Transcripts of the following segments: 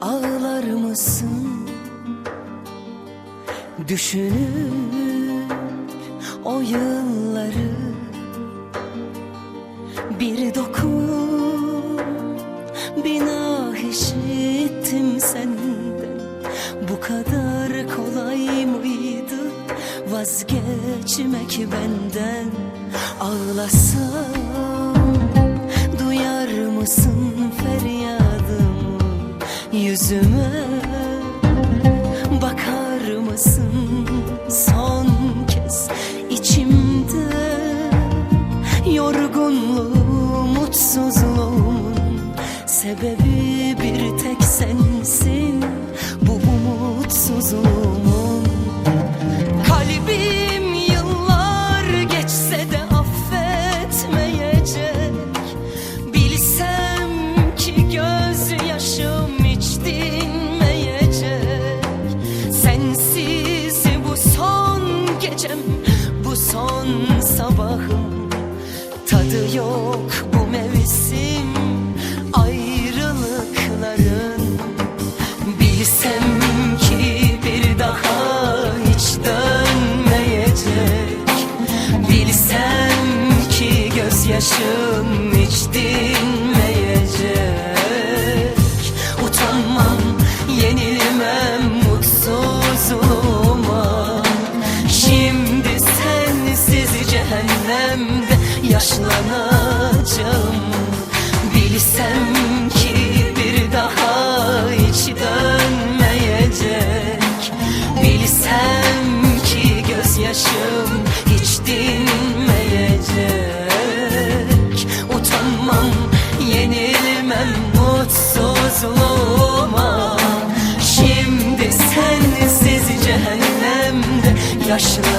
ağlar mısın? Düşünür o yılları Bir dokun binah işittim senden Bu kadar kolay mıydı vazgeçmek benden Ağlasam duyar mısın feryadımı yüzüme yok yaşlanacağım Bilsem ki bir daha hiç dönmeyecek. Bilsem ki gözyaşım hiç dinmeyecek. Utanmam, yenilmem mutsuzluğuma. Şimdi sensiz cehennemde yaşlanacağım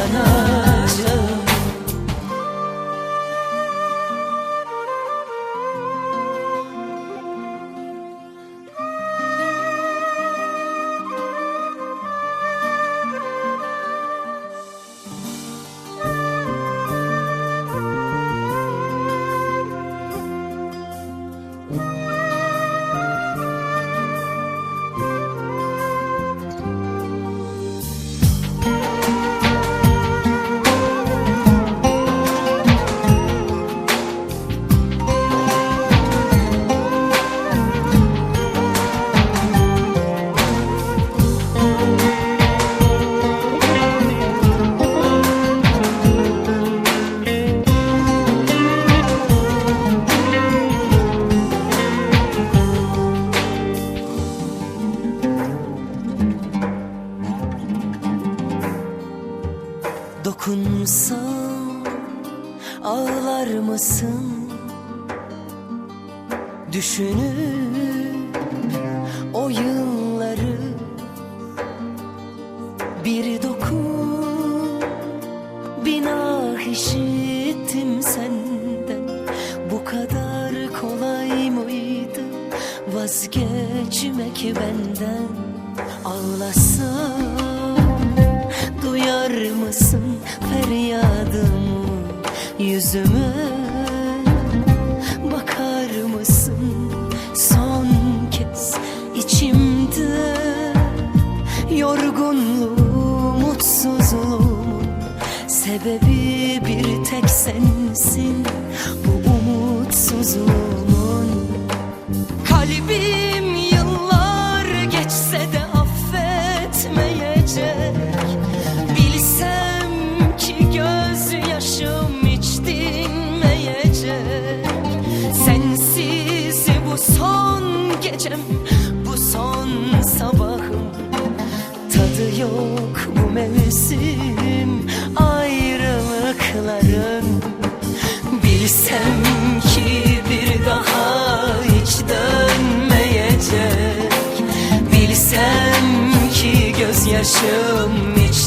Dokunsam ağlar mısın? Düşünüp o yılları Bir dokun. Binah işittim senden. Bu kadar kolay mıydı vazgeçmek benden? Ağlasam Duyar mısın feryadımı yüzüme? Bakar mısın son kez içimde? Yorgunluğum, mutsuzluğumun Sebebi bir tek sensin. Bu umutsuzluğumun gecem, bu son sabahım. Tadı yok bu mevsim. Ayrılıkların. Bilsem ki bir daha hiç dönmeyecek. Bilsem ki gözyaşım hiç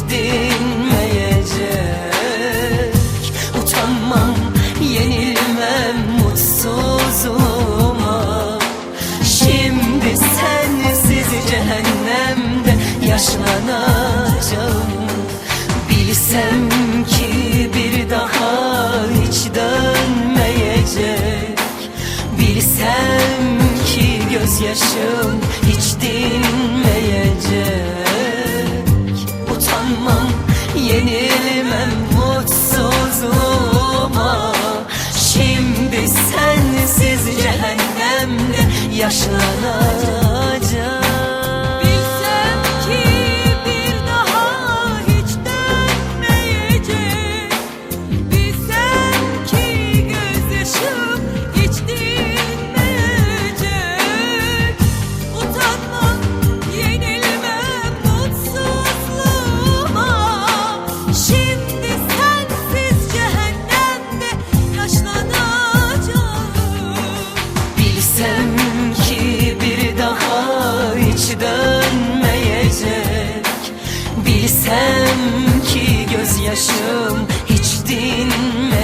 yaşlanacağım. Bilsem ki bir daha hiç dönmeyecek. Bilsem ki göz gözyaşım hiç dinmeyecek. Utanmam, yenilmem mutsuzluğuma. Şimdi sensiz cehennemde yaşlanacağım yaşım hiç dinme.